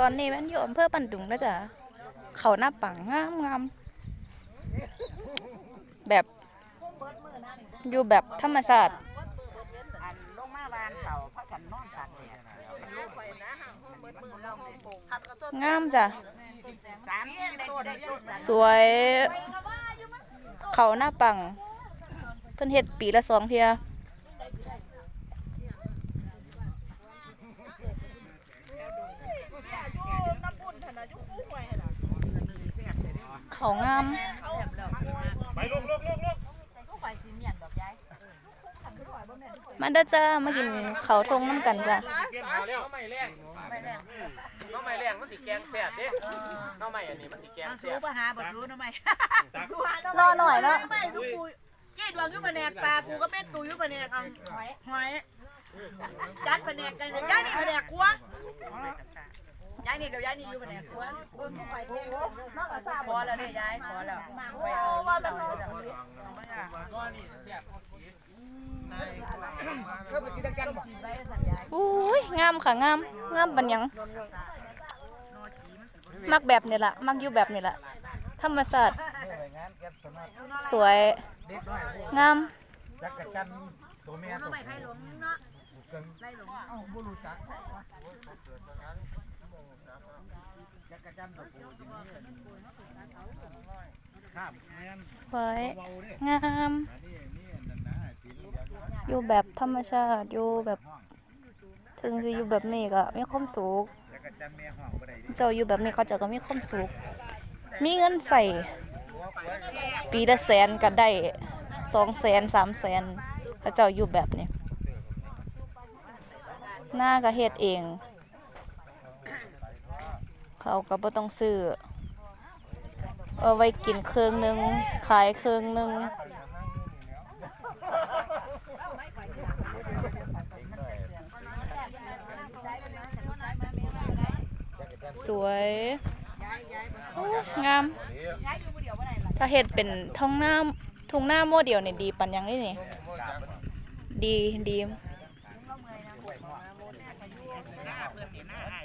ตอนนี้มันอยู่อำเภอปันดุงนะจ๊ะเขาหน้าปังงามงามแบบอยู่แบบธรรมชาติอันลงมาวานเขาพักกันนอนตากแดดงามจ้ะสวย เขาหน้าปัง เพิ่นเฮ็ดปีละสองเทีย เขางามไปลูกลูกลูกลูกมาด้จ้ามากินเขาทงน้ำกันจ้ะน้องใหม่แรงน้องใหม่แรงมันสิแกงแซ่บเด้น้องใหม่อันนี้มันสิแกงแสูแซ่บปหาบ่สูทำไมรอหน่อยเนาะไม่ทุกกูเจ๊ดวงยุบแผนกปลากูก็เป็นตูยุบแผนกเอาหอยหอยจัดแผนกกันเลยย้านี่แผนกครัว ย้ายนี่กับย้ายนี่อยู่แผนกครัวพอแล้วเนี่ยย้ายพอแล้วไปเอาว่ามันก็นี่แซ่บอุ้ยงามค่ะงามงามบันยังมักแบบนี้ล่ะมักอยู่แบบนี้ล่ะธรรมศาสตร์สวยงามจักรจันตัวแม่ตัวไม่ให้หลงเนาะเอ้าบ่รู้จัก จักรจันทร์ตัวปูอย่นี้ข้ามแม่นสวยเบาเด้งาม อันนี้นี่นั่นนะสีเหลืองอยู่แบบธรรมชาติอยู่แบบถึงสิอยู่แบบนี้ก็มีความสุขจักรจันทร์แม่ห้องบ่ได้ดิเจ้าอยู่แบบนี้เขาเจ้าก็มีความสุขมีเงินใส่ปีละแสนก็ได้สองแสนสามแสนเขาเจ้าอยู่แบบนี้หน้าก็เฮ็ดเอง เขาก็บ่ต้องซื้อเอาไว้กินเครื่องหนึงขายเครื่องหนึงสวยโอ้งาม ถ้าเฮ็ดเป็นท้องหน้าทุ่งหน้าโมเดียวนี่ยดีปันยังนี่นี่ดีดีหน้าเพื่อนนี่หน้าให้